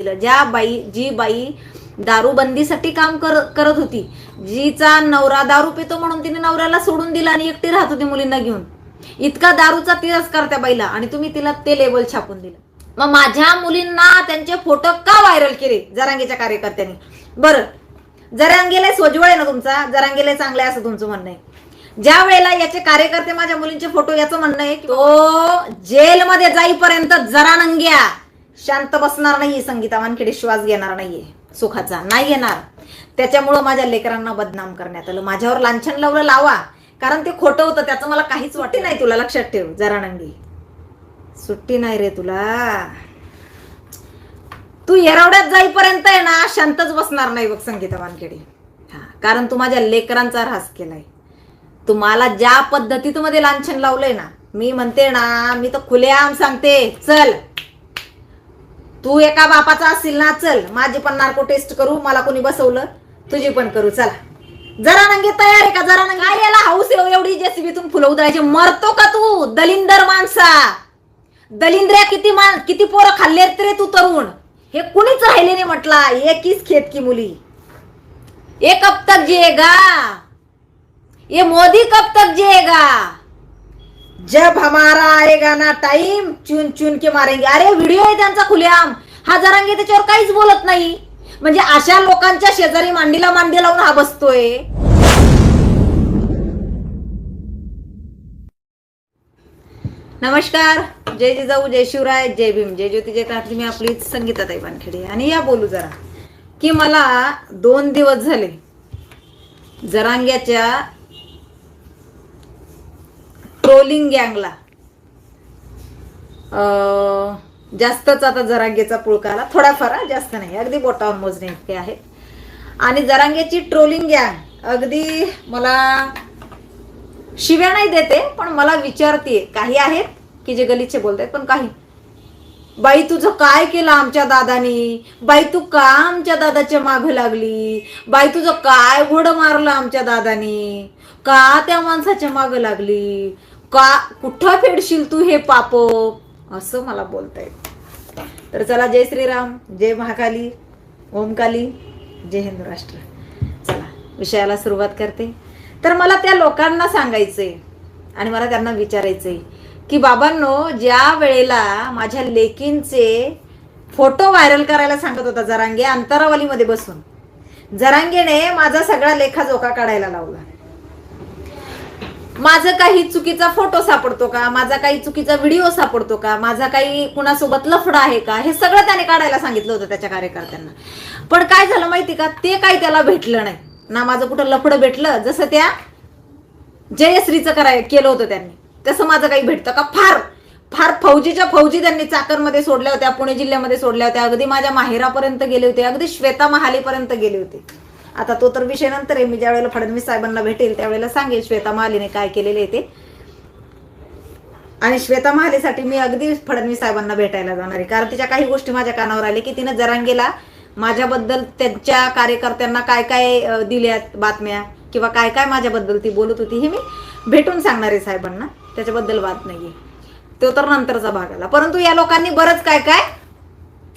दिलं. ज्या बाई जी बाई दारूबंदीसाठी काम कर, करत होती जीचा नवरा दारू पितो म्हणून तिने नवऱ्याला सोडून दिला आणि एकटी राहत होती मुलींना घेऊन. इतका दारूचा तिरस्कार त्या बाईला आणि तुम्ही तिला ते लेबल छापून दिलं. मग माझ्या मुलींना त्यांचे फोटो का व्हायरल केले? जरांगीच्या कार्यकर्त्यांनी. बरं जरांगेला सोजवळ आहे ना तुमचा? जरांगेला चांगलं आहे असं तुमचं म्हणणं आहे. ज्या वेळेला याचे कार्यकर्ते माझ्या मुलींचे फोटो याचं म्हणणं आहे तो जेलमध्ये जाईपर्यंत जरानंग्या शांत बसणार नाहीये संगीता वानखेडे श्वास घेणार नाहीये. सुखाचा नाही येणार. त्याच्यामुळं माझ्या लेकरांना बदनाम करण्यात आलं. माझ्यावर लांछन लावलं लावा. कारण ते खोटं होतं त्याचं मला काहीच वाटत नाही तुला लक्षात ठेव. जरा नंगी. सुट्टी नाही रे तुला. तू येरवड्यात जाईपर्यंत आहे ना शांतच बसणार नाही बघ संगीता वानखेडे. हा कारण तू माझ्या लेकरांचा ऱ्हास केलाय. तुम्हाला ज्या पद्धतीत मध्ये लांछन लावलंय ना मी म्हणते ना मी तर खुलेआम सांगते चल. तू एका बापाचा असशील ना चल. माझी पण नार्को टेस्ट करू मला कोणी बसवलं तुझी पण करू चला. जरा नंगे तयार आहे का? जरा नंगे काय याला हाऊस हो? एवढी जेसीबीतून फुलं उधळायची? मरतो का तू? दलिंदर माणसा. दलिंद्र्या किती मान किती पोरं खाल्लेत रे तू तरुण? हे कुणीच राहिले नाही म्हटला. एकीच खेत की मुली? ये कब तक जिएगा? ये मोदी कब तक जिएगा? जब हमारा आएगा ना टाइम चुन चुन के मारेंगे। अरे व्हिडिओ आहे त्यांचा खुलेआम. हा जरांगे त्याच्यावर काहीच बोलत नाही. म्हणजे अशा लोकांच्या शेजारी मांडीला मांडी लावून हा बसतोय. नमस्कार. जय जिजाऊ जय शिवराय जय भीम. जय ज्योती जय कार्तिक मी आपली संगीताताई वानखेडे. आणि या बोलू जरा. की मला दोन दिवस झाले जरांग्याच्या ट्रोलिंग गँगला. जास्तच आता जरांगेचा पुळकाला थोडाफार जास्त नाही. अगदी बोटावर मोजणे इतके आहे आणि जरांगेची ट्रोलिंग गँग अगदी मला शिव्या नाही देते पण मला विचारते काही आहेत की जे गलीचे बोलतात पण काही. बाई तुझं काय केलं आमच्या दादानी? बाई तू का आमच्या दादाच्या माग लागली? बाई तुझं काय घोडं मारलं आमच्या दादानी? का त्या माणसाच्या मागं लागली? का कुठं फेडशील तू हे पाप? असं मला बोलताय तर चला जय श्रीराम जय महाकाली ओमकाली जय हिंदू राष्ट्र. चला विषयाला सुरुवात करते. तर मला त्या लोकांना सांगायचंय आणि मला त्यांना विचारायचंय की बाबांनो ज्या वेळेला माझ्या लेकींचे फोटो व्हायरल करायला सांगत होता जरांगे अंतरावलीमध्ये बसून जरांगेने माझा सगळा लेखा जोखा काढायला लावला. माझं काही चुकीचा फोटो सापडतो का? माझा काही चुकीचा व्हिडिओ सापडतो का? माझा काही कुणासोबत लफडा आहे का? हे सगळं त्याने काढायला सांगितलं होतं त्याच्या कार्यकर्त्यांना. पण काय झालं माहिती का? ते काही त्याला भेटलं नाही. ना माझं कुठं लफडं भेटलं? जसं त्या जयश्रीचं कराय केलं होतं त्यांनी. तसं माझं काही भेटतं का? फार. फार फौजीच्या फौजी त्यांनी चाकरमध्ये सोडल्या होत्या पुणे जिल्ह्यामध्ये सोडल्या होत्या. अगदी माझ्या माहेरापर्यंत गेले होते. अगदी श्वेता महालीपर्यंत गेले होते. आता तो तर विषय नंतर आहे. मी ज्या वेळेला फडणवीस साहेबांना भेटेल त्यावेळेला सांगेल श्वेता महालीने काय केलेले आहे ते. आणि श्वेता महालेसाठी मी अगदी फडणवीस साहेबांना भेटायला जाणार आहे. कारण तिच्या काही गोष्टी माझ्या कानावर आल्या की तिनं जरांगेला माझ्याबद्दल त्यांच्या कार्यकर्त्यांना काय काय दिल्यात बातम्या किंवा काय काय माझ्याबद्दल ती बोलत होती हे मी भेटून सांगणार आहे साहेबांना. त्याच्याबद्दल बात नाही तो तर नंतरचा भाग आला. परंतु या लोकांनी बरंच काय काय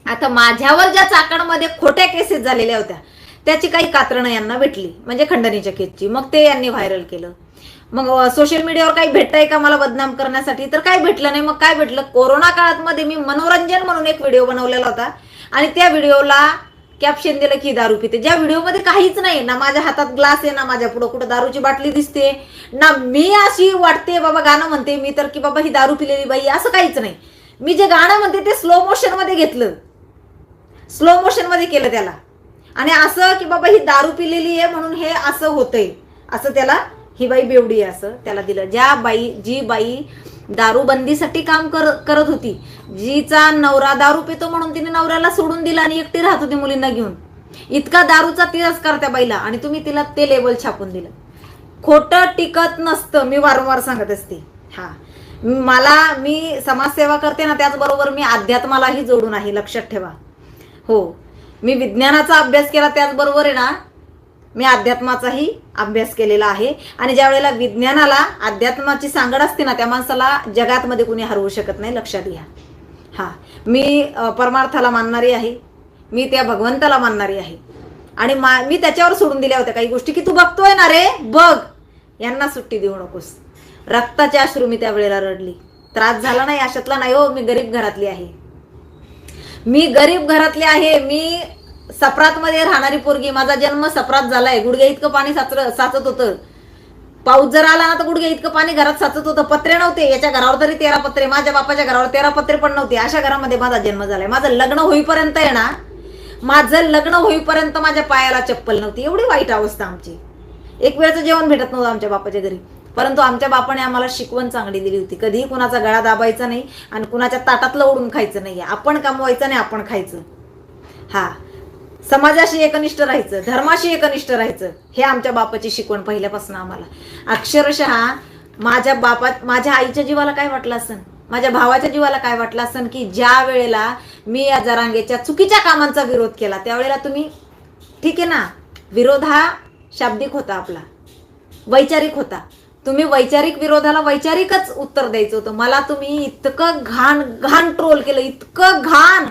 आता माझ्यावर ज्या चाकणमध्ये खोट्या केसेस झालेल्या होत्या त्याची काही कात्रणं यांना भेटली म्हणजे खंडणीच्या केसची. मग ते यांनी व्हायरल केलं. मग सोशल मीडियावर काही भेटतंय का मला बदनाम करण्यासाठी? तर काही भेटलं नाही. मग काय भेटलं? कोरोना काळात मध्ये मी मनोरंजन म्हणून एक व्हिडिओ बनवलेला होता. आणि त्या व्हिडिओला कॅप्शन दिलं की दारू पिते. ज्या व्हिडिओमध्ये काहीच नाही ना माझ्या हातात ग्लास आहे ना माझ्या पुढं कुठं दारूची बाटली दिसते ना मी अशी वाटते बाबा गाणं म्हणते मी तर की बाबा ही दारू पिलेली बाई असं काहीच नाही. मी जे गाणं म्हणते ते स्लो मोशनमध्ये घेतलं. स्लो मोशनमध्ये केलं त्याला. आणि असं की बाबा ही दारू पिलेली आहे म्हणून हे असं होतंय. असं त्याला ही बाई बेवडी आहे असं त्याला दिलं. ज्या बाई जी बाई दारूबंदीसाठी काम कर करत होती जीचा नवरा दारू पितो म्हणून तिने नवऱ्याला सोडून दिला आणि एकटी राहत होती मुलींना घेऊन. इतका दारूचा तिरस्कार त्या बाईला आणि तुम्ही तिला ते लेबल छापून दिलं. खोटं टिकत नसतं मी वारंवार सांगत असते. हा. मला मी समाजसेवा करते ना त्याचबरोबर मी अध्यात्मालाही जोडून आहे लक्षात ठेवा. हो. मी विज्ञानाचा अभ्यास केला त्याचबरोबर आहे ना मी अध्यात्माचाही अभ्यास केलेला आहे. आणि ज्या वेळेला विज्ञानाला अध्यात्माची सांगड असते ना त्या माणसाला जगात मध्ये कुणी हरवू शकत नाही लक्षात घ्या. हा मी परमार्थाला मानणारी आहे. मी त्या भगवंताला मानणारी आहे. आणि मा मी त्याच्यावर सोडून दिल्या होत्या काही गोष्टी की तू बघतोय ना रे बघ. यांना सुट्टी देऊ नकोस. रक्ताच्या अश्रू मी त्यावेळेला रडली. त्रास झाला नाही अशातला नाही हो मी गरीब घरातली आहे. मी गरीब घरातली आहे मी सप्रातमध्ये राहणारी पोरगी माझा जन्म सप्रात झालाय. गुडघे इतकं पाणी साचर साचत होतं. पाऊस जर आला ना तर गुडघे इतकं पाणी घरात साचत होतं. पत्रे नव्हते. याच्या घरावर तरी तेरा पत्रे. माझ्या बापाच्या घरावर तेरा पत्रे पण नव्हते. अशा घरामध्ये माझा जन्म झालाय. माझं लग्न होईपर्यंत आहे ना माझं लग्न होईपर्यंत माझ्या पायाला चप्पल नव्हती. एवढी वाईट अवस्था आमची. एक वेळचं जेवण भेटत नव्हतं आमच्या बापाच्या घरी. परंतु आमच्या बापाने आम्हाला शिकवण चांगली दिली होती. कधीही कुणाचा गळा दाबायचा नाही आणि कुणाच्या ताटातलं ओढून खायचं नाही आपण कमवायचं नाही आपण खायचं. हा. समाजाशी एकनिष्ठ राहायचं धर्माशी एकनिष्ठ राहायचं हे आमच्या बापाची शिकवण पहिल्यापासून आम्हाला. अक्षरशः माझ्या बापा माझ्या आईच्या जीवाला काय वाटलं असन? माझ्या भावाच्या जीवाला काय वाटलं असन की ज्या वेळेला मी या जरांगेच्या चुकीच्या कामांचा विरोध केला त्यावेळेला तुम्ही ठीक आहे ना विरोध हा शाब्दिक होता आपला. वैचारिक होता. तुम्ही वैचारिक विरोधाला वैचारिकच उत्तर द्यायचं होतं. मला तुम्ही इतकं घाण घाण ट्रोल केलं इतकं घाण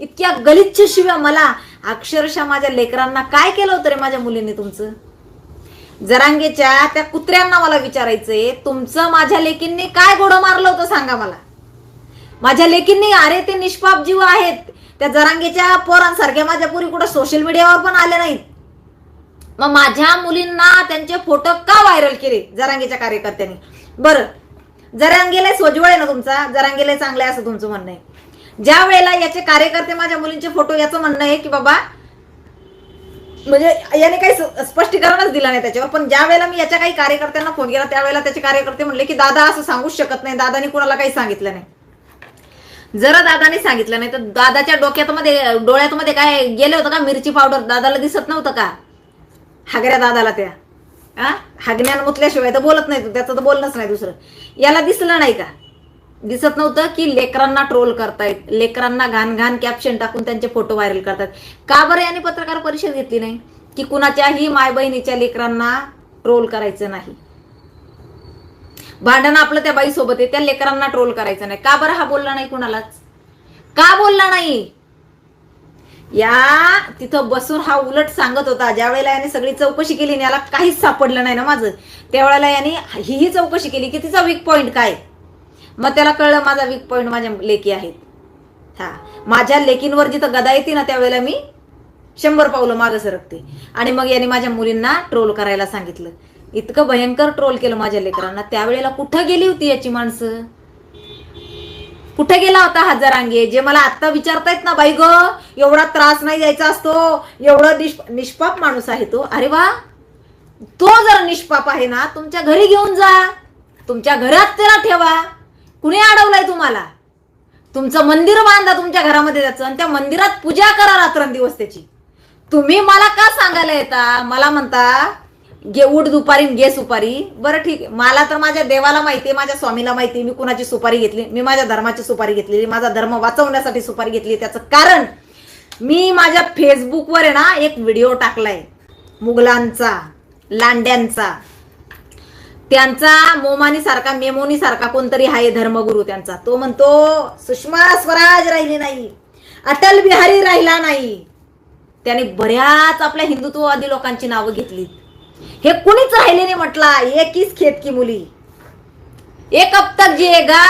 इतक्या गलिच्छ शिव्या मला अक्षरशः माझ्या लेकरांना काय केलं होतं रे माझ्या मुलीने तुमचं? जरांगेच्या त्या कुत्र्यांना मला विचारायचंय तुमचं माझ्या लेकींनी काय घोडं मारलं होतं सांगा मला? माझ्या लेकींनी अरे ते निष्पाप जीव आहेत. त्या जरांगेच्या पोरांसारख्या माझ्या पुरी कुठं सोशल मीडियावर पण आले नाहीत. मग माझ्या मुलींना त्यांचे फोटो का व्हायरल केले? जरांगीच्या कार्यकर्त्यांनी. बरं. जरांगेला सोजवळ आहे ना तुमचा? जरांगेला चांगलं आहे असं तुमचं म्हणणं आहे. ज्या वेळेला याचे कार्यकर्ते माझ्या मुलींचे फोटो याचं म्हणणं आहे की बाबा म्हणजे याने काही स्पष्टीकरणच दिलं नाही त्याच्यावर. पण ज्या वेळेला मी याच्या काही कार्यकर्त्यांना फोन केला त्यावेळेला त्याचे कार्यकर्ते म्हणले की दादा असं सांगूच शकत नाही. दादानी कुणाला काही सांगितलं नाही. जरा दादाने सांगितलं नाही तर दादाच्या डोक्यात मध्ये डोळ्यात मध्ये काय गेले होतं का? मिरची पावडर दादाला दिसत नव्हतं का? हागऱ्या दादाला त्या. हा हागण्यानं मुतल्याशिवाय तर बोलत नाही त्याचं तर बोलणंच नाही दुसरं. याला दिसलं नाही का? दिसत नव्हतं की लेकरांना ट्रोल करतायत. लेकरांना घाण घाण कॅप्शन टाकून त्यांचे फोटो व्हायरल करतात. का बरं याने पत्रकार परिषद घेतली नाही? की कुणाच्याही माय बहिणीच्या लेकरांना ट्रोल करायचं नाही? भांडण आपलं त्या बाईसोबत आहे. त्या लेकरांना ट्रोल करायचं नाही. का बरं हा बोलला नाही कुणालाच? का बोलला नाही? या तिथं बसून हा उलट सांगत होता. ज्या वेळेला याने सगळी चौकशी केली आणि याला काहीच सापडलं नाही ना माझं त्यावेळेला याने हीही चौकशी केली की तिचा वीक पॉइंट काय? मग त्याला कळलं माझा वीक पॉइंट माझ्या लेकी आहेत. हा. माझ्या लेकींवर जिथं गदा येते ना त्यावेळेला मी शंभर पावलं मागं सरकते. आणि मग याने माझ्या मुलींना ट्रोल करायला सांगितलं. इतकं भयंकर ट्रोल केलं माझ्या लेकरांना. त्यावेळेला कुठं गेली होती याची माणसं? कुठे गेला होता हजारांगे? जे मला आत्ता विचारतायत ना बाई ग एवढा त्रास नाही द्यायचा असतो एवढं निष्प निष्पाप माणूस आहे तो. अरे वा! तो जर निष्पाप आहे ना तुमच्या घरी घेऊन जा. तुमच्या घरात त्याला ठेवा. कुणी अडवलंय तुम्हाला? तुमचं मंदिर बांधा तुमच्या घरामध्ये त्याचं आणि त्या मंदिरात पूजा करा रात्रंदिवस त्याची. तुम्ही मला का सांगायला येता? मला म्हणता गे उठ दुपारी घे सुपारी. बरं ठीक आहे. मला तर माझ्या देवाला माहिती आहे माझ्या स्वामीला माहिती आहे मी कुणाची सुपारी घेतली मी माझ्या धर्माची सुपारी घेतलेली माझा धर्म वाचवण्यासाठी सुपारी घेतली. त्याचं कारण मी माझ्या फेसबुकवर आहे ना एक व्हिडिओ टाकलाय. मुघलांचा लांड्यांचा. त्यांचा मोमानी सारखा मेमोनी सारखा कोणतरी आहे धर्मगुरू त्यांचा. तो म्हणतो सुषमा स्वराज राहिली नाही अटल बिहारी राहिला नाही. त्याने बऱ्याच आपल्या हिंदुत्ववादी लोकांची नावं घेतली. हे कुणीच राहिले नाही म्हटला. एकीच खेत की मुली. ये कब तक जिएगा?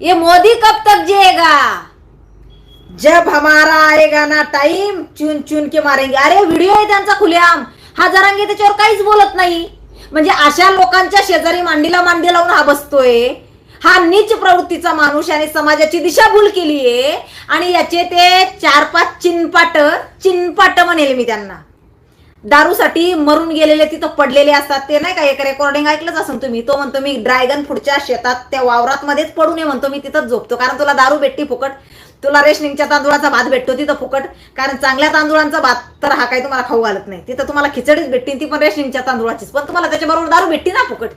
ये मोदी कब तक जिएगा? जब हमारा आएगा ना टाइम चुन चुन के मारेंगे. अरे व्हिडिओ आहे त्यांचा खुलेआम. हा जरांगे त्याच्यावर काहीच बोलत नाही. म्हणजे अशा लोकांच्या शेजारी मांडीला मांडी लावून हा बसतोय. हा नीच प्रवृत्तीचा माणूस याने समाजाची दिशाभूल केलीये. आणि याचे ते चार पाच चिनपाट चिनपाट म्हणेल मी त्यांना. दारूसाठी मरून गेलेले तिथं पडलेले असतात. ते नाही का एक रेकॉर्डिंग ऐकलंच असेल तुम्ही. तो म्हणतो मी ड्रॅगन फूडच्या शेतात त्या वावरात मध्येच पडू नये म्हणतो मी तिथंच झोपतो. कारण तुला दारू भेटती फुकट. तुला रेशनिंगच्या तांदूळाचा भात भेटतो तिथं फुकट. कारण चांगल्या तांदूळांचा भात तर हा काही तुम्हाला खाऊ घालत नाही. तिथं तुम्हाला खिचडीच भेटते ती पण रेशनिंगच्या तांदूळाचीच. पण तुम्हाला त्याच्याबरोबर दारू भेटती ना फुकट.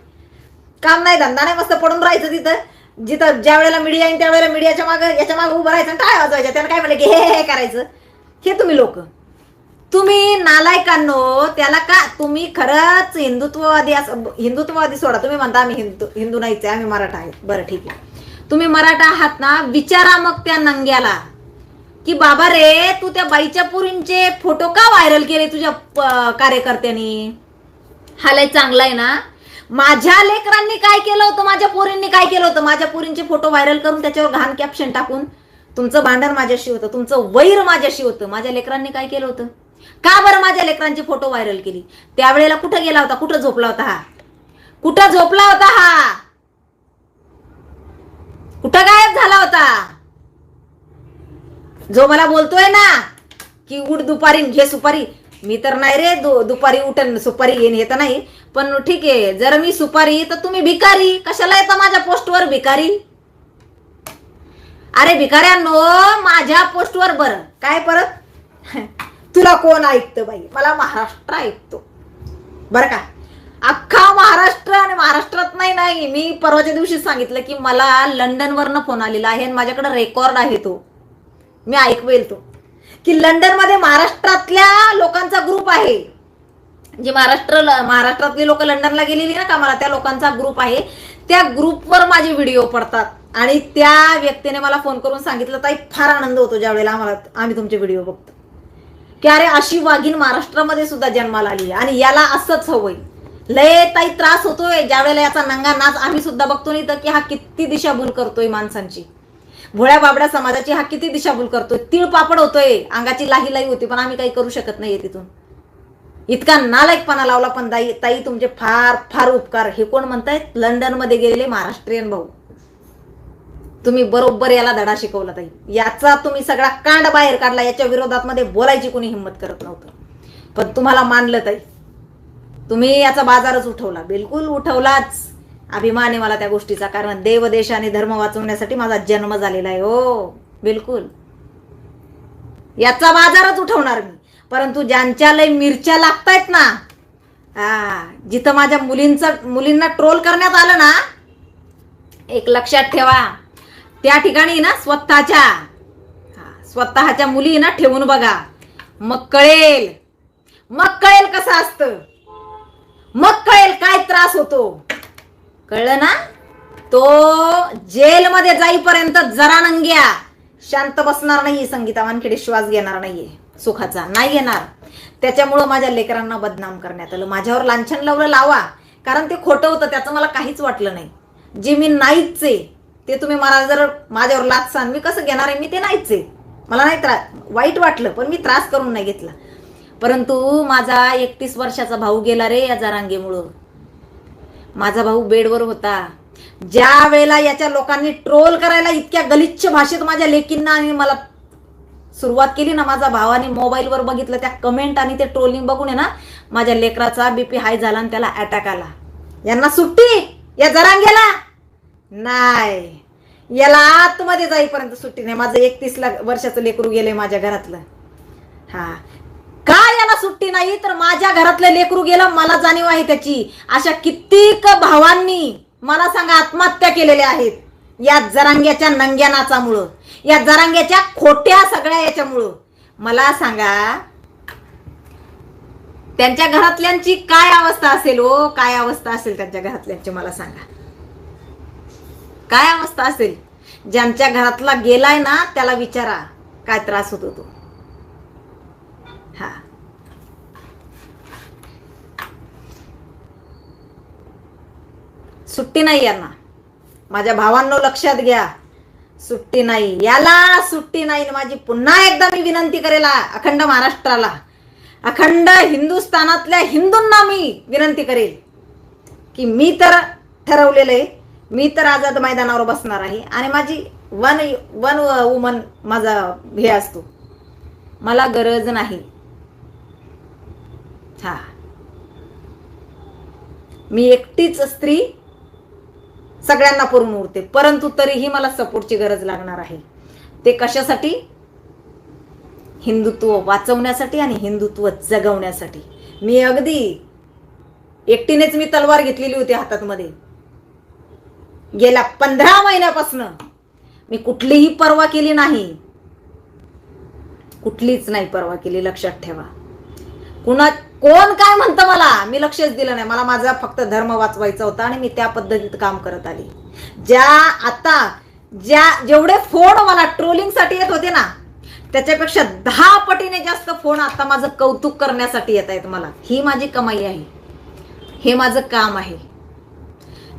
काम नाही धंदा नाही मस्त पडून राहायचं तिथं. जिथं ज्या वेळेला मीडिया येईल त्यावेळेला मीडियाच्या मागं याच्या मागं उभं राहायचं आणि टाळ्या वाजवायच्या. त्याला काय म्हणलं की हे हे हे करायचं. हे तुम्ही लोक. तुम्ही नालायकांनो त्याला का तुम्ही खरंच हिंदुत्ववादी असं हिंदुत्ववादी सोडा. तुम्ही म्हणता आम्ही हिंदू हिंदू नाहीच आहे, आम्ही मराठा आहे. बरं ठीक आहे. तुम्ही मराठा आहात ना विचारा मग त्या नंग्याला की बाबा रे तू त्या बाईच्या पुरींचे फोटो का व्हायरल केले तुझ्या कार्यकर्त्यांनी? हालय चांगला आहे ना. माझ्या लेकरांनी काय केलं होतं? माझ्या पोरींनी काय केलं होतं? माझ्या पोरींचे फोटो व्हायरल करून त्याच्यावर घाण कॅप्शन टाकून तुमचं भांडण माझ्याशी होतं तुमचं वैर माझ्याशी होतं. माझ्या लेकरांनी काय केलं होतं? का बरं माझ्या लेकरांची फोटो व्हायरल केली? त्यावेळेला कुठं गेला होता? कुठं झोपला होता हा? कुठं झोपला होता हा? कुठं गायब झाला होता? जो मला बोलतोय ना की उठ दुपारी घे सुपारी. मी तर नाही रे दुपारी उठन सुपारी घेईन हे तर नाही. पण ठीक आहे जर मी सुपारी तर तुम्ही भिकारी. कशाला येतं माझ्या पोस्टवर भिकारी? अरे भिकाऱ्यांनो माझ्या पोस्टवर बरं. काय परत? तुला कोण ऐकतं बाई? मला महाराष्ट्र ऐकतो. बरं का? अख्खा महाराष्ट्र आणि महाराष्ट्रात नाही नाही. मी परवाच्या दिवशी सांगितलं की मला लंडनवरनं फोन आलेला आहे आणि माझ्याकडे रेकॉर्ड आहे तो. मी ऐकवेल तो. की लंडनमध्ये महाराष्ट्रातल्या लोकांचा ग्रुप आहे. जे महाराष्ट्र महाराष्ट्रातली लोक लंडनला गेलेली ना कामाला त्या लोकांचा ग्रुप आहे. त्या ग्रुपवर माझे व्हिडिओ पडतात. आणि त्या व्यक्तीने मला फोन करून सांगितलं ताई फार आनंद होतो ज्या वेळेला आम्हाला आम्ही तुमचे व्हिडिओ बघतो. की अरे अशी वाघीण महाराष्ट्रामध्ये सुद्धा जन्माला आली आणि याला असंच हवंय. लय ताई त्रास होतोय. ज्या वेळेला याचा नंगा नाच आम्ही सुद्धा बघतो नाही तर की हा किती दिशाभूल करतोय माणसांची. भोळ्या बाबड्या समाजाची हा किती दिशाभूल करतोय. तीळ पापड होतोय. अंगाची लाही लाही होती पण आम्ही काही करू शकत नाहीये तिथून. इतका नालायकपणा लावला पण ताई ताई तुमचे फार फार उपकार. हे कोण म्हणतायत? लंडनमध्ये गेलेले महाराष्ट्रीयन भाऊ. तुम्ही बरोबर याला धडा शिकवला ताई. याचा तुम्ही सगळा कांड बाहेर काढला याच्या विरोधात मध्ये बोलायची कोणी हिंमत करत नव्हतं. पण तुम्हाला मानलं ताई. तुम्ही याचा बाजारच उठवला. बिलकुल उठवलाच. अभिमान आहे मला त्या गोष्टीचा. कारण देव देश आणि धर्म वाचवण्यासाठी माझा जन्म झालेला आहे हो. बिलकुल. याचा बाजारच उठवणार मी. परंतु ज्यांच्या लय मिरच्या लागतायत ना हा जिथं माझ्या मुलींचं मुलींना ट्रोल करण्यात आलं ना एक लक्षात ठेवा. त्या ठिकाणी ना स्वतःच्या स्वतःच्या मुली ना ठेवून बघा. मग कळेल. मग कळेल कसं असतं. मग कळेल काय त्रास होतो. कळलं ना? तो जेलमध्ये जाईपर्यंत जरा नंग्या. शांत बसणार नाही संगीता वानखेडे श्वास घेणार नाहीये. सुखाचा नाही येणार. त्याच्यामुळं माझ्या लेकरांना बदनाम करण्यात आलं. माझ्यावर लांछन लावलं लावा. कारण ते खोटं होतं त्याचं मला काहीच वाटलं नाही. जे मी नाहीच आहे ते तुम्ही मला जर माझ्यावर लाचसान मी कसं घेणार आहे? मी ते नाहीच आहे. मला नाही त्रास वाईट वाटलं पण मी त्रास करून नाही घेतला. परंतु माझा एकतीस वर्षाचा भाऊ गेला रे या जरांगेमुळं. माझा भाऊ बेडवर होता. ज्या वेळेला याच्या लोकांनी ट्रोल करायला इतक्या गलिच्छ भाषेत माझ्या लेकींना आणि मला सुरुवात केली ना माझा भावाने मोबाईलवर बघितलं त्या कमेंट आणि ते ट्रोलिंग बघून आहे ना माझ्या लेकराचा बीपी हाय झाला आणि त्याला अटॅक आला. यांना सुट्टी! या जरांगेला! नाही. याला आतमध्ये जाईपर्यंत सुट्टी नाही. माझं एकतीस वर्षाचं लेकरू गेलंय माझ्या घरातलं. हा. का याला सुट्टी नाही? तर माझ्या घरातलं लेकरू गेलं मला जाणीव आहे त्याची. अशा कित्येक भावांनी मला सांगा आत्महत्या केलेल्या आहेत. या जरांग्याच्या नंग्या नाचामुळं. या जरांग्याच्या खोट्या सगळ्या याच्यामुळं. मला सांगा त्यांच्या घरातल्यांची काय अवस्था असेल हो? काय अवस्था असेल त्यांच्या घरातल्यांची? मला सांगा. काय अवस्था असेल? ज्यांच्या घरातला गेलाय ना त्याला विचारा. काय त्रास होतो तो? हा. सुट्टी नाही यांना. माझ्या भावांनो लक्षात घ्या. सुट्टी नाही. याला सुट्टी नाही. माझी पुन्हा एकदा मी विनंती करेल अखंड महाराष्ट्राला. अखंड हिंदुस्थानातल्या हिंदूंना मी विनंती करेल. की मी तर ठरवलेलं आहे मी तर आझाद मैदानावर बसणार आहे. आणि माझी वन वन वुमन माझा हे असतो. मला गरज नाही. हा. मी एकटीच स्त्री सगळ्यांना पूर्ण उरते परंतु तरीही मला सपोर्टची गरज लागणार आहे. ते कशासाठी? हिंदुत्व वाचवण्यासाठी आणि हिंदुत्व जगवण्यासाठी. मी अगदी एकटीनेच मी तलवार घेतलेली होती हातात मध्ये गेल्या पंधरा महिन्यापासून मी कुठलीही पर्वा केली नाही. कुठलीच नाही पर्वा केली लक्षात ठेवा. कुणा कोण काय म्हणतं मला? मी लक्षच दिलं नाही. मला माझा फक्त धर्म वाचवायचा होता आणि मी त्या पद्धतीत काम करत आली. ज्या आता ज्या जेवढे फोन मला ट्रोलिंगसाठी येत होते ना त्याच्यापेक्षा दहा पटीने जास्त फोन आता माझं कौतुक करण्यासाठी येत आहेत मला. ही माझी कमाई आहे. हे माझं काम आहे.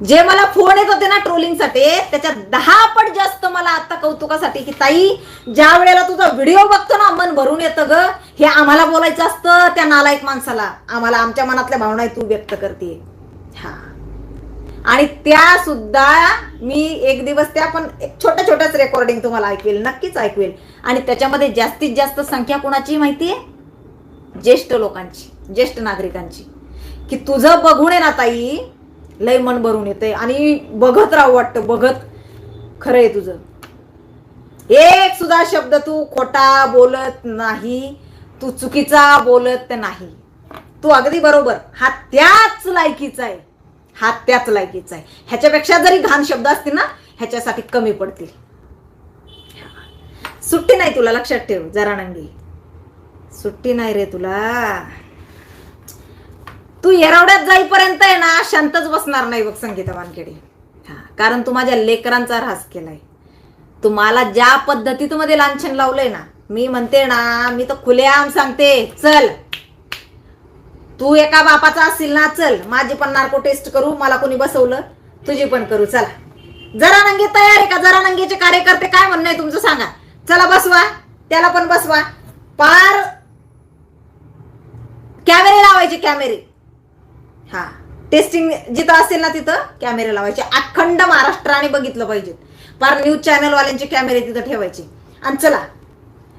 जे मला फोन येत होते ना ट्रोलिंगसाठी त्याच्यात दहा पट जास्त मला आता कौतुकासाठी की ताई ज्या वेळेला तुझा व्हिडिओ बघतो ना मन भरून येतं ग. हे आम्हाला बोलायचं असतं त्या नालायक माणसाला. आम्हाला आमच्या मनातल्या भावना तू व्यक्त करते. हा. आणि त्या सुद्धा मी एक दिवस त्या पण एक छोट्या छोट्याच रेकॉर्डिंग तुम्हाला ऐकवेल नक्कीच ऐकवेल. आणि त्याच्यामध्ये जास्तीत जास्त संख्या कोणाची आहे ज्येष्ठ लोकांची ज्येष्ठ नागरिकांची. की तुझं बघून आहे ना ताई लय मन भरून येते आणि बघत राहू वाटतं बघत. खरं आहे तुझं. एक सुद्धा शब्द तू खोटा बोलत नाही. तू चुकीचा बोलत नाही. तू अगदी बरोबर. हा त्याच लायकीचा आहे. हा त्याच लायकीचा आहे. ह्याच्यापेक्षा जरी घाण शब्द असतील ना ह्याच्यासाठी कमी पडतील. सुट्टी नाही तुला लक्षात ठेव जरा नंगी. सुट्टी नाही रे तुला. तू येरवड्यात जाईपर्यंत आहे ना शांतच बसणार नाही बघ संगीता वानखेडे. हा कारण तू माझ्या लेकरांचा ऱ्हास केलाय. तुम्हाला ज्या पद्धतीत मध्ये लांछन लावलंय ना मी म्हणते ना मी तर खुलेआम सांगते चल. तू एका बापाचा असशील ना चल. माझी पण नार्को टेस्ट करू मला कोणी बसवलं तुझी पण करू चला. जरा नंगे तयार आहे का? जरा नंगेचे कार्यकर्ते काय म्हणणं आहे तुमचं सांगा. चला बसवा. त्याला पण बसवा. पार कॅमेरे लावायचे कॅमेरे. हा. टेस्टिंग जिथं असेल ना तिथं कॅमेरे लावायचे. अखंड महाराष्ट्राने बघितलं पाहिजे. फार न्यूज चॅनलवाल्यांचे कॅमेरे तिथं ठेवायचे. आणि चला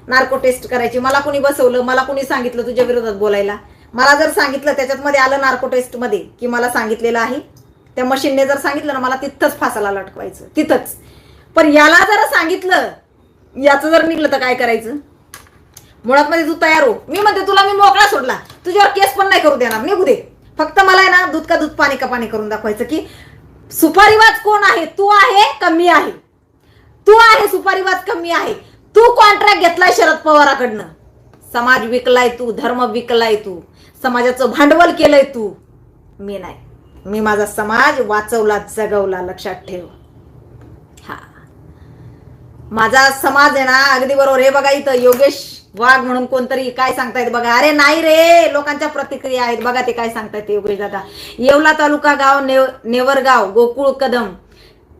नार्को टेस्ट करायची. मला कोणी बसवलं मला कोणी सांगितलं तुझ्या विरोधात बोलायला? मला जर सांगितलं त्याच्यात मध्ये आलं नार्को टेस्टमध्ये की मला सांगितलेलं आहे त्या मशीनने जर सांगितलं ना मला तिथंच फासाला लटकवायचं. तिथंच. पण याला जर सांगितलं याचं जर निघलं तर काय करायचं? मुळात मध्ये तू तयार हो. मी म्हणते तुला मी मोकळा सोडला. तुझ्यावर केस पण नाही करू देणार. निघू दे. फक्त मला आहे ना दूध का दूध पाणी का पाणी करून दाखवायचं की सुपारीवाज कोण आहे? तू आहे कमी आहे? तू आहे सुपारीवाज कमी आहे? तू कॉन्ट्रॅक्ट घेतलाय शरद पवाराकडनं. समाज विकलाय तू धर्म विकलाय तू समाजाचं भांडवल केलंय तू. मी नाही. मी माझा समाज वाचवला जगवला लक्षात ठेव. हा. माझा समाज आहे ना अगदी बरोबर. हे बघा इथं योगेश वाघ म्हणून कोणतरी काय सांगतायत बघा. अरे नाही रे लोकांच्या प्रतिक्रिया आहेत. बघा ते काय सांगतायत योगेश दादा. येवला तालुका गाव नेव नेवरगाव गोकुळ कदम.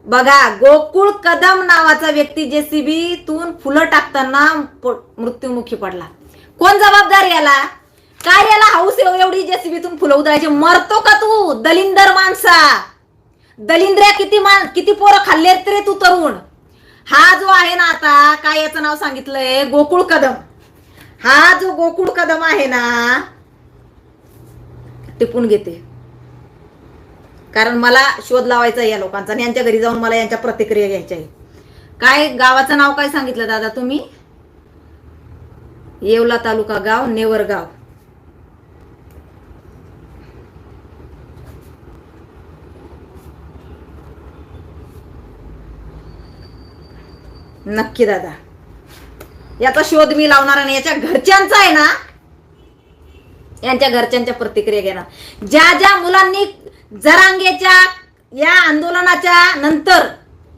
बघा गोकुळ कदम नावाचा व्यक्ती जेसीबीतून फुलं टाकताना मृत्युमुखी पडला. कोण जबाबदार याला? काय याला हाऊस एव- एवढी जेसीबीतून फुलं उधळायची? मरतो का तू? दलिंदर माणसा. दलिंद्र्या किती मान किती पोरं खाल्लेत रे तू तरुण. हा जो आहे ना आता काय याचं नाव सांगितलंय? गोकुळ कदम. हा जो गोकुळ कदम आहे ना टिपून घेते. कारण मला शोध लावायचा या लोकांचा आणि यांच्या घरी जाऊन मला यांच्या प्रतिक्रिया घ्यायच्या आहे काय गावाचं नाव काय सांगितलं दादा तुम्ही? येवला तालुका गाव नेवरगाव नक्की दादा. याचा शोध मी लावणार आणि याच्या घरच्यांचा आहे ना यांच्या घरच्यांच्या प्रतिक्रिया घेणार. ज्या ज्या मुलांनी जरांगेच्या या आंदोलनाच्या नंतर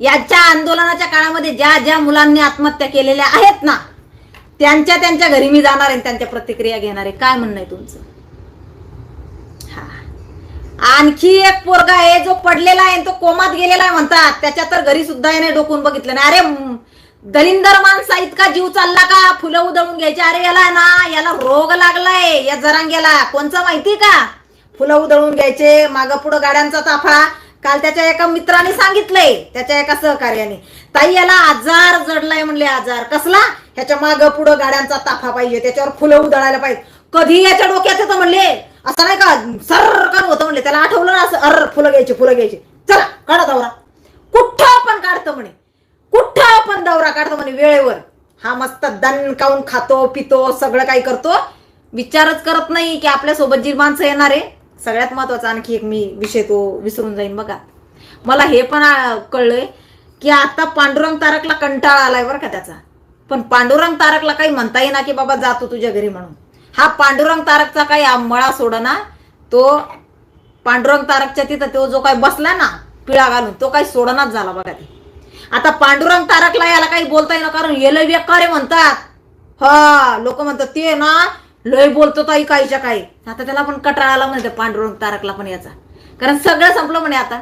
याच्या आंदोलनाच्या काळामध्ये ज्या ज्या मुलांनी आत्महत्या केलेल्या आहेत ना त्यांच्या त्यांच्या घरी मी जाणार आहे त्यांच्या प्रतिक्रिया घेणार आहे. काय म्हणणं आहे तुमचं? हा. आणखी एक पोरगा आहे जो पडलेला आहे तो कोमात गेलेला आहे म्हणतात. त्याच्या तर घरी सुद्धा याने डोकून बघितलं नाही. अरे दलिंदर माणसा इतका जीव चालला का? फुलं उधळून घ्यायचे. अरे याला ना याला रोग लागलाय. या जरांग्याला. कोणचा माहिती का? फुलं उधळून घ्यायचे मागं पुढं गाड्यांचा ताफा. काल त्याच्या एका मित्राने सांगितलंय त्याच्या एका सहकार्याने. ताई याला आजार जडलाय म्हणले आजार. कसला? ह्याच्या मागं पुढं गाड्यांचा ताफा पाहिजे. त्याच्यावर फुलं उधळायला पाहिजे. कधी याच्या डोक्यात येतं म्हणले? असं नाही का? सरकन होतं म्हणले. त्याला आठवलं ना असं? अर फुलं घ्यायची फुलं घ्यायची. चला काढा दौरा. कुठं पण काढतं म्हणे. कुठं आपण दौरा काढतो म्हणे वेळेवर? हा मस्त दन काऊन खातो पितो सगळं काही करतो. विचारच करत नाही की आपल्यासोबत जी माणसं येणार आहे. सगळ्यात महत्त्वाचा आणखी एक मी विषय तो विसरून जाईन बघा. मला हे पण कळलंय की आता पांडुरंग तारकला कंटाळा आलाय बरं का त्याचा. पण पांडुरंग तारकला काही म्हणता येईना की बाबा जातो तुझ्या घरी म्हणून. हा पांडुरंग तारकचा काही मळा सोडना तो पांडुरंग तारकच्या तिथं तो जो काही बसला ना पिळा घालून तो काही सोडनाच झाला बघा ते. आता पांडुरंग तारकला याला काही बोलता येईना कारण हे लय व्यकारे म्हणतात. हा लोक म्हणतात ते ना लय बोलतो ताई काहीच्या काही. आता त्याला पण कटाळाला म्हणते पांडुरंग तारकला पण याचा. कारण सगळं संपलं म्हणे आता.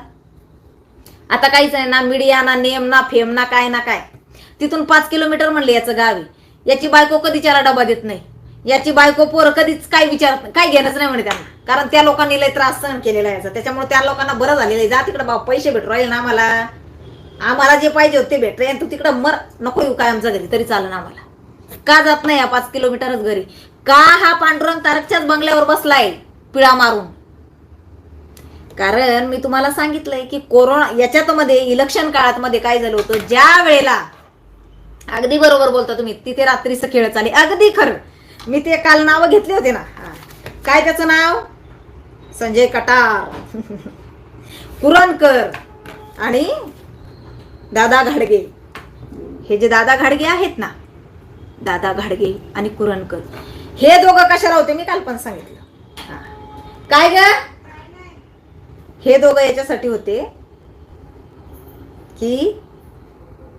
आता काहीच नाही ना मीडिया ना नेम ना फेम ना काय ना काय. तिथून पाच किलोमीटर म्हणले याचं गावी. याची बायको कधीच्याला डबा देत नाही. याची बायको पोरं कधीच काय विचारत नाही. काय घेणंच नाही म्हणे त्यांना. कारण त्या लोकांनी लय त्रास सहन केलेला याचा. त्याच्यामुळे त्या लोकांना बरं झालेलं आहे. जा तिकडे बाबा पैसे भेटू राहील ना आम्हाला. आम्हाला जे पाहिजे होते भेट तू तिकडं मर. नको येऊ काय आमच्या घरी. तरी चालेल आम्हाला. का जात नाही या पाच किलोमीटरच घरी? का हा पांडुरंग तारकच्याच बंगल्यावर बसलाय पिळा मारून? कारण मी तुम्हाला सांगितलंय की कोरोना याच्यात मध्ये इलेक्शन काळात मध्ये काय झालं होतं? ज्या वेळेला अगदी बरोबर बोलता तुम्ही तिथे रात्रीचं खेळ चालली. अगदी खरं. मी ते काल नावं घेतले होते ना. काय त्याचं नाव? संजय कटार. कुरणकर. आणि दादा घाडगे. हे जे दादा घाडगे आहेत ना दादा घाडगे आणि कुरणकर हे दोघं कशाला होते? मी काल पण सांगितलं. हा. काय ग? हे दोघं याच्यासाठी होते की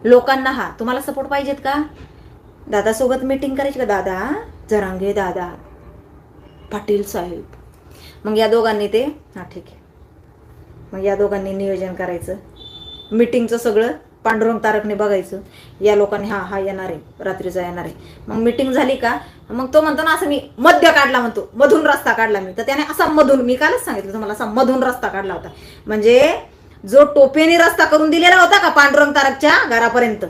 लोकांना हा तुम्हाला सपोर्ट पाहिजेत का? दादासोबत मीटिंग करायची का दादा? जरांगे दादा. पाटील साहेब. मग या दोघांनी ते हा ठीक आहे. मग या दोघांनी नियोजन करायचं. मीटिंगचं सगळं पांडुरंग तारकने बघायचं. या लोकांनी हा हा येणार आहे रात्रीचा येणार आहे. मग मीटिंग झाली का? मग तो म्हणतो ना असं मी मध्य काढला म्हणतो मधून रस्ता काढला मी. तर त्याने असा मधून मी कालच सांगितलं तुम्हाला असा मधून रस्ता काढला होता. म्हणजे जो टोपेने रस्ता करून दिलेला होता का पांडुरंग तारकच्या घरापर्यंत?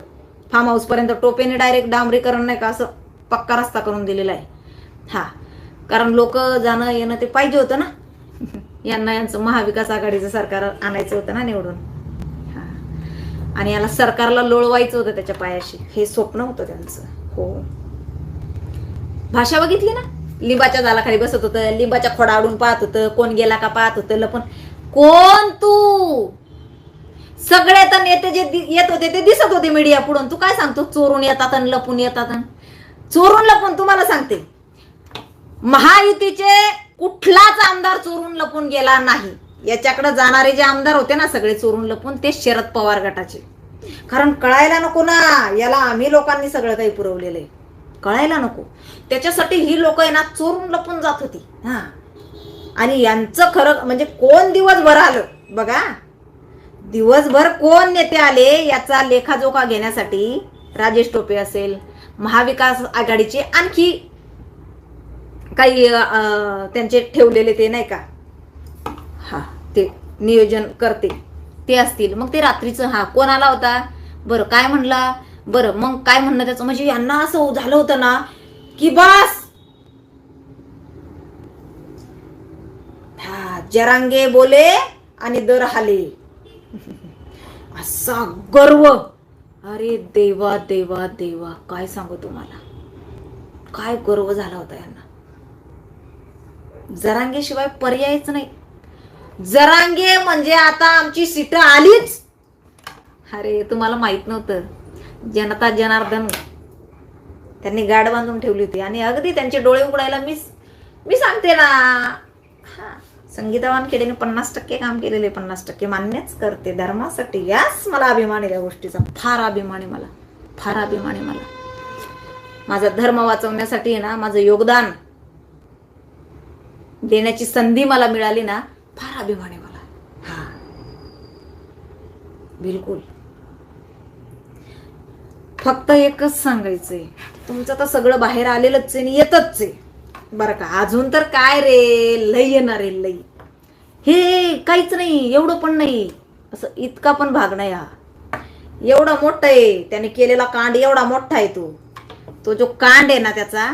फार्म हाऊस पर्यंत टोपेने डायरेक्ट डांबरीकरण नाही का असं पक्का रस्ता करून दिलेला आहे. हा. कारण लोक जाणं येणं ते पाहिजे होतं ना. यांना यांचं महाविकास आघाडीचं सरकार आणायचं होतं ना निवडून. आणि याला सरकारला लोळवायचं होतं त्याच्या पायाशी. हे स्वप्न होतं त्यांचं. हो. भाषा बघितली ना? लिंबाच्या झालाखाली बसत होतं लिंबाच्या खोडावडून पाहत होतं कोण गेला का पाहत होतं लपून. कोण तू? सगळे तर नेते जे येत होते ते दिसत होते मीडिया पुढून. तू काय सांगतो? चोरून येतात आणि लपून येतात चोरून लपून तुम्हाला सांगते. महायुतीचे कुठलाच आमदार चोरून लपून गेला नाही. याच्याकडे जाणारे जे आमदार होते ना सगळे चोरून लपून ते शरद पवार गटाचे. कारण कळायला नको ना याला आम्ही लोकांनी सगळं काही पुरवलेलं आहे. कळायला नको. त्याच्यासाठी ही लोक आहे ना चोरून लपून जात होती. हा. आणि यांचं खरं म्हणजे कोण दिवसभर आलं? बघा. दिवसभर कोण नेते आले? याचा लेखाजोखा घेण्यासाठी राजेश टोपे असेल महाविकास आघाडीचे आणखी काही त्यांचे ठेवलेले ते नाही का? ते नियोजन करते. ते असतील. मग ते रात्रीचं हा कोण आला होता? बरं काय म्हणला? बरं मग काय म्हणणं त्याचं? म्हणजे यांना असं झालं होतं ना की बस! हा जरांगे बोले आणि दर हाले. असा गर्व. अरे देवा देवा देवा काय सांगू तुम्हाला? काय गर्व झाला होता यांना. जरांगे शिवाय पर्यायच नाही. जरांगे म्हणजे आता आमची सीट आलीच. अरे तुम्हाला माहीत नव्हतं. जनता जनार्दन त्यांनी गाड बांधून ठेवली होती. आणि अगदी त्यांचे डोळे उघडायला मी मी सांगते ना. हा संगीता वानखेडेने पन्नास टक्के काम केलेले पन्नास टक्के मान्यच करते. धर्मासाठी यास मला अभिमान आहे त्या गोष्टीचा. फार अभिमान आहे मला. फार अभिमान आहे मला. माझा धर्म वाचवण्यासाठी आहे ना माझं योगदान देण्याची संधी मला मिळाली ना फार अभिमान आहे मला. हा. बिलकुल. फक्त एकच सांगायचंय. तुमचं तर सगळं बाहेर आलेलंच आहे आणि येतच आहे. बरं का अजून तर काय रे? लई येणार आहे लई. हे काहीच नाही एवढं पण नाही. असं इतका पण भाग नाही हा. एवढा मोठा आहे त्याने केलेला कांड एवढा मोठा आहे तो. तो जो कांड आहे ना त्याचा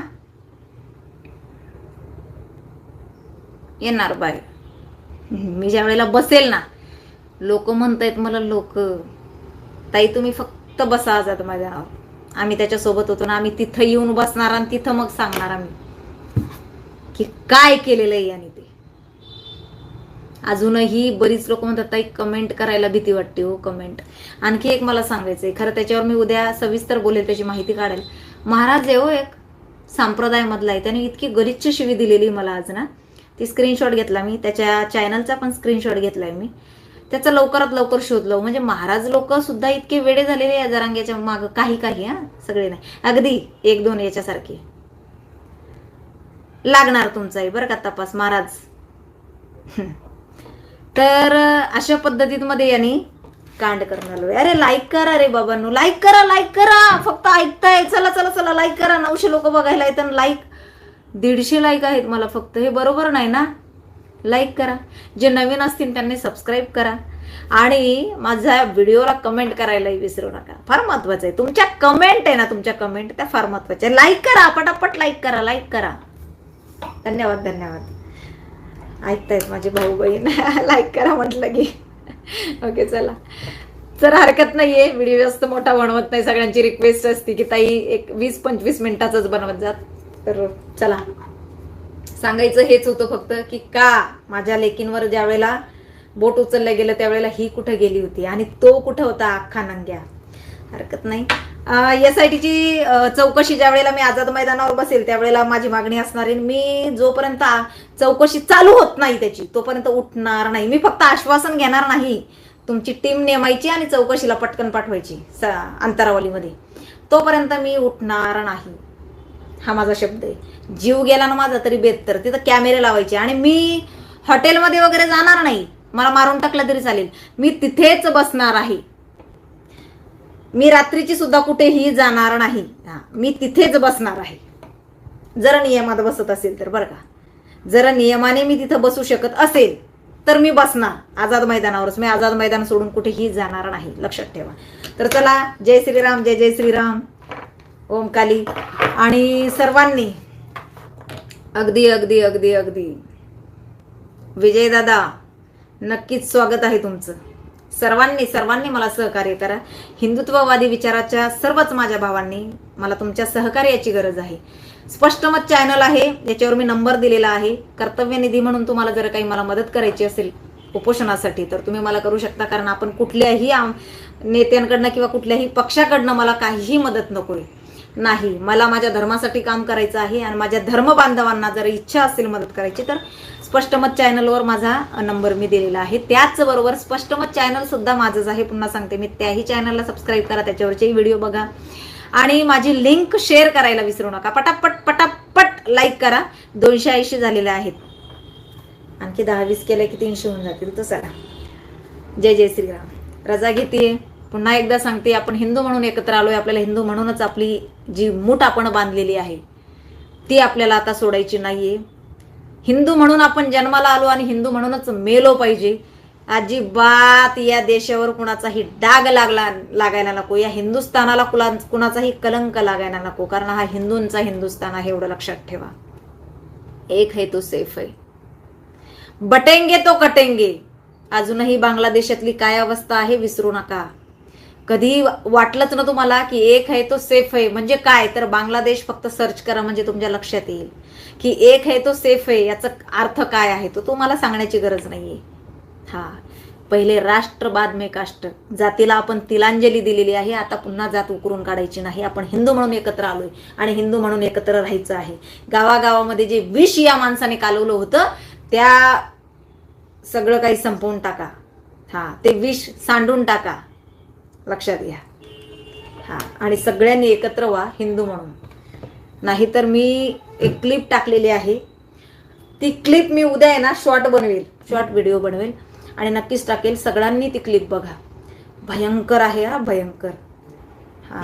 येणार बाय मी ज्या वेळेला बसेल ना लोक म्हणतायत मला लोक ताई तुम्ही फक्त बसा आजात माझ्या नावावर आम्ही त्याच्यासोबत होतो ना आम्ही तिथं येऊन बसणार आणि तिथं मग सांगणार आम्ही की काय केलेलं आहे याने ते. अजूनही बरीच लोक म्हणतात ताई कमेंट करायला भीती वाटते हो कमेंट आणखी एक मला सांगायचं आहे खरं त्याच्यावर मी उद्या सविस्तर बोलेल त्याची माहिती काढेल. महाराज आहे हो एक संप्रदायामधला आहे त्याने इतकी गलिच्छ शिवी दिलेली मला आज ना ती स्क्रीनशॉट घेतला मी. त्याच्या चॅनलचा पण स्क्रीनशॉट घेतलाय मी. त्याचा लवकरात लवकर शोधलो. म्हणजे महाराज लोक सुद्धा इतके वेडे झालेले या जरांग्याच्या माग. काही काही हा? सगळे नाही. अगदी एक दोन याच्यासारखे. लागणार तुमचाही. बरं का तपास महाराज? तर अशा पद्धतीमध्ये यांनी कांड करणार अरे लाईक करा रे बाबांनो. लाईक करा लाईक करा. फक्त ऐकताय. चला चला चला. लाईक करा. नऊशे लोक बघायला येतात. लाईक दीडशे लाईक आहेत मला फक्त. हे बरोबर नाही ना? लाईक करा. जे नवीन असतील त्यांनी सबस्क्राईब करा. आणि माझ्या व्हिडिओला कमेंट करायलाही विसरू नका. फार महत्वाचं आहे. तुमच्या कमेंट आहे ना तुमच्या कमेंट त्या फार महत्त्वाच्या आहे लाईक करा पटापट लाईक करा लाईक करा. धन्यवाद धन्यवाद. ऐकतायत माझे भाऊ बहीण. लाईक करा म्हटलं की. ओके चला. तर हरकत नाहीये. व्हिडिओ जास्त मोठा बनवत नाही. सगळ्यांची रिक्वेस्ट असते की ताई एक वीस पंचवीस मिनिटाचाच बनवत जात. तर चला. सांगायचं हेच होतं फक्त की का माझ्या लेकींवर ज्या वेळेला बोट उचललं गेलं त्यावेळेला ही कुठं गेली होती? आणि तो कुठं होता अख्खा नंग्या? हरकत नाही. एस आय टीची चौकशी ज्या वेळेला मी आझाद मैदानावर बसेल त्यावेळेला माझी मागणी असणार आहे मी जोपर्यंत चौकशी चालू होत नाही त्याची तोपर्यंत उठणार नाही. मी फक्त आश्वासन घेणार नाही तुमची टीम नेमायची आणि चौकशीला पटकन पाठवायची स- अंतरावलीमध्ये. तोपर्यंत मी उठणार नाही. हा माझा शब्द आहे. जीव गेला ना माझा तरी बेहतर तिथं कॅमेरे लावायचे. आणि मी हॉटेलमध्ये वगैरे जाणार नाही. मला मारून टाकलं तरी चालेल. मी तिथेच बसणार आहे. मी रात्रीची सुद्धा कुठेही जाणार नाही. मी तिथेच बसणार आहे. जर नियमात बसत असेल तर बरं का. जर नियमाने मी तिथं बसू शकत असेल तर मी बसणार. आझाद मैदानावरच. मी आझाद मैदान सोडून कुठेही जाणार नाही. लक्षात ठेवा. तर चला जय श्रीराम जय जय श्रीराम. ओमकाली. आणि सर्वांनी अगदी अगदी अगदी अगदी. विजयदादा नक्कीच स्वागत आहे तुमचं. सर्वांनी सर्वांनी मला सहकार्य करा. हिंदुत्ववादी विचाराच्या सर्वच माझ्या भावांनी मला तुमच्या सहकार्याची गरज आहे. स्पष्टमत चॅनल आहे याच्यावर मी नंबर दिलेला आहे. कर्तव्यनिधी म्हणून तुम्हाला जर काही मला मदत करायची असेल उपोषणासाठी तर तुम्ही मला करू शकता कारण आपण कुठल्याही आम- नेत्यांकडनं किंवा कुठल्याही पक्षाकडनं मला काहीही मदत नको आहे नाही मला माझ्या धर्मासाठी काम करायचं आहे आणि माझ्या धर्म बांधवांना जर इच्छा असेल मदत करायची तर स्पष्टमत चॅनलवर माझा नंबर मी दिलेला आहे. त्याचबरोबर स्पष्टमत चॅनल सुद्धा माझंच आहे. पुन्हा सांगते मी त्याही चॅनलला सबस्क्राईब करा त्याच्यावरचेही व्हिडिओ बघा. आणि माझी लिंक शेअर करायला विसरू नका. पटापट पटापट लाईक करा. दोनशे ऐंशी झालेले आहेत. आणखी दहा वीस केल्या की तीनशे होऊन जातील. तर चला. जय जय श्रीराम. रजा घेते पुन्हा एकदा सांगते आपण हिंदू म्हणून एकत्र आलोय आपल्याला हिंदू म्हणूनच आपली जी मूठ आपण बांधलेली आहे ती आपल्याला आता सोडायची नाहीये. हिंदू म्हणून आपण जन्माला आलो आणि हिंदू म्हणूनच मेलो पाहिजे. अजिबात या देशावर कुणाचाही डाग लागला लागायला नको. या हिंदुस्थानाला कुला कुणाचाही कलंक लागायला नको कारण हा हिंदूंचा हिंदुस्थान आहे एवढं लक्षात ठेवा. एक है तो सेफ आहे. बटेंगे तो कटेंगे. अजूनही बांगलादेशातली काय अवस्था आहे विसरू नका. कधी वाटलंच ना तुम्हाला की एक आहे तो सेफ आहे. म्हणजे काय? तर बांगलादेश फक्त सर्च करा म्हणजे तुमच्या लक्षात येईल. की एक आहे तो सेफ आहे याचा अर्थ काय आहे? तो तुम्हाला सांगण्याची गरज नाहीये. हा. पहिले राष्ट्र बाद मे काष्ट. जातीला आपण तिलांजली दिलेली आहे. आता पुन्हा जात उकरून काढायची नाही. आपण हिंदू म्हणून एकत्र आलोय आणि हिंदू म्हणून एकत्र राहायचं आहे. गावागावामध्ये जे विष या माणसाने कालवलं होतं त्या सगळं काही संपवून टाका. हा. ते विष सांडून टाका. लक्षात घ्या. हां आणि सगळ्यांनी एकत्र व्हा हिंदू म्हणून. नाहीतर मी एक क्लिप टाकलेली आहे. ती क्लिप मी उद्या आहे ना शॉर्ट बनवेल. शॉर्ट व्हिडिओ बनवेल. आणि नक्कीच टाकेल. सगळ्यांनी ती क्लिप बघा. भयंकर आहे हा भयंकर. हा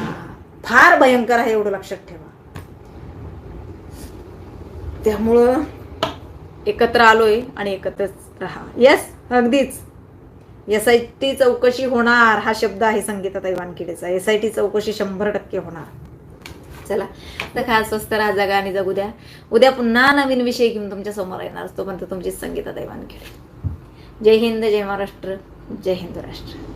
फार भयंकर आहे एवढं लक्षात ठेवा. त्यामुळं एकत्र आलोय आणि एकत्रच राहा. येस अगदीच. एस आय टी चौकशी होणार हा शब्द आहे संगीताताई वानखेडेचा. एस आय टी चौकशी शंभर टक्के होणार. चला तर खास स्वस्त राहा जगा आणि जगू द्या. उद्या पुन्हा नवीन विषय घेऊन तुमच्यासमोर येणार. असतो पण तुमची संगीताताई वानखेडे. जय हिंद जय महाराष्ट्र जय हिंद राष्ट्र.